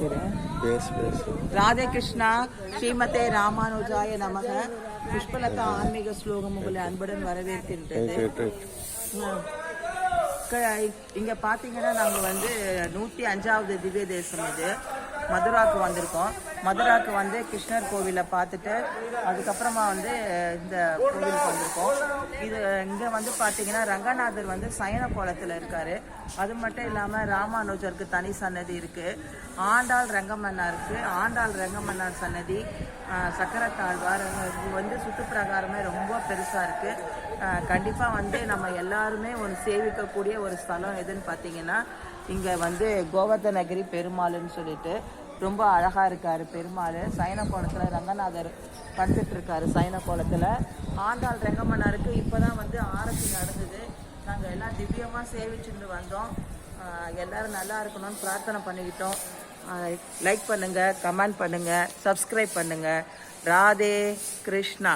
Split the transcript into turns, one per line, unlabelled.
தரேன்
base base
Radhe Krishna ஸ்ரீமதே ராமானுஜாய நமக. புஷ்பலதா ஆன்மீக ஸ்லோகம் உங்களை அன்புடன் வரவேற்கின்றது. இங்க பாத்தீங்கன்னா நாங்க வந்து நூத்தி அஞ்சாவது திவ்ய தேசம் இது. மதுராக்கு வந்திருக்கோம். மதுராக்கு வந்து கிருஷ்ணர் கோவிலை பார்த்துட்டு அதுக்கப்புறமா வந்து இந்த கோவிலுக்கு வந்திருக்கோம். இது இங்க வந்து பாத்தீங்கன்னா ரங்கநாதர் வந்து சயன கோலத்துல இருக்காரு. அது மட்டும் இல்லாம ராமானுஜருக்கு தனி சன்னதி இருக்கு. ஆண்டாள் ரங்கமன்னாருக்கு ஆண்டாள் ரங்கமன்னார் சன்னதி சக்கரத்தாழ்வார் இது வந்து சுற்றுப்பிரகாரமே ரொம்ப பெருசாக இருக்கு. கண்டிப்பாக வந்து நம்ம எல்லாருமே ஒரு சேவிக்கக்கூடிய ஒரு ஸ்தலம் எதுன்னு பார்த்தீங்கன்னா இங்கே வந்து கோவர்தனகிரி பெருமாள்னு சொல்லிட்டு ரொம்ப அழகாக இருக்கார் பெருமாள். சயன கோலத்துல ரங்கநாதர் படுத்துட்டு இருக்காரு சயன கோலத்துல ஆண்டாள் இப்போ தான் வந்து ஆரத்தி நடந்தது. நாங்கள் எல்லாம் திவ்யமாக சேவிச்சுட்டு வந்தோம். எல்லோரும் நல்லா இருக்கணும்னு பிரார்த்தனை பண்ணிக்கிட்டோம். லைக் பண்ணுங்கள் கமெண்ட் பண்ணுங்கள் சப்ஸ்கிரைப் பண்ணுங்கள் ராதே கிருஷ்ணா.